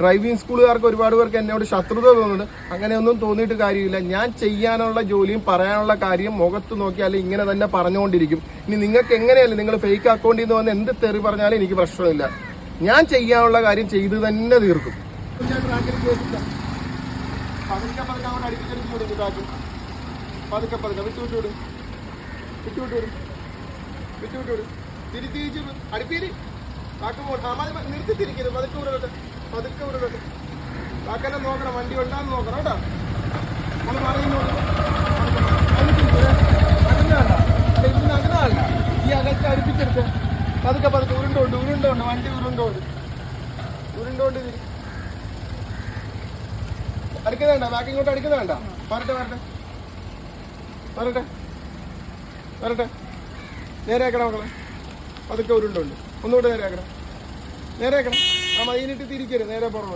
Driving സ്കൂളുകാർക്ക് ഒരുപാട് പേർക്ക് എന്നോട് ശത്രുത തോന്നുന്നുണ്ട്. അങ്ങനെയൊന്നും തോന്നിയിട്ട് കാര്യമില്ല. ഞാൻ ചെയ്യാനുള്ള ജോലിയും പറയാനുള്ള കാര്യം മുഖത്ത് നോക്കിയാൽ ഇങ്ങനെ തന്നെ പറഞ്ഞുകൊണ്ടിരിക്കും. ഇനി നിങ്ങൾക്ക് എങ്ങനെയല്ല നിങ്ങൾ ഫേക്ക് അക്കൗണ്ടിൽ നിന്ന് വന്ന് എന്ത് തെറി പറഞ്ഞാലും എനിക്ക് പ്രശ്നമില്ല. ഞാൻ ചെയ്യാനുള്ള കാര്യം ചെയ്ത് തന്നെ തീർക്കും. പതുക്കെ പതുക്കെ അങ്ങോട്ട് അടുപ്പിച്ചടിച്ച് വിടും ട്രാക്ക്. പതുക്കെ തിരിച്ചു നിർത്തി തിരിക്കരുത് പതുക്കെ. പതുക്കെ വിടട്ടെ കാക്കെല്ലാം നോക്കണം വണ്ടി ഉണ്ടാന്ന് നോക്കണം കേട്ടോ? നമ്മൾ പറയുന്നു അകന്നാണ്ട ഈ അകത്ത് അടുപ്പിച്ചെടുത്ത് പതുക്കെ പതുക്കെ. ഉരുണ്ടോണ്ട് ഉരുണ്ടോണ്ട് വണ്ടി ഉരുണ്ടോണ്ട് ഉരുണ്ടോണ്ട് തിരി. അടിക്കുന്നുണ്ട ബാക്കി ഇങ്ങോട്ട് അടിക്കുന്നുണ്ട വരട്ടെ വരട്ടെ. വരട്ടെ. വരട്ടെ. നേരെ ആക്കണം മക്കളെ. പതുക്കെ ഉരുണ്ടുണ്ട് ഒന്നുകൂടെ നേരെ ആക്കണം. ആ മൈനിട്ട് തിരിക്കരുത് നേരെ പുറമെ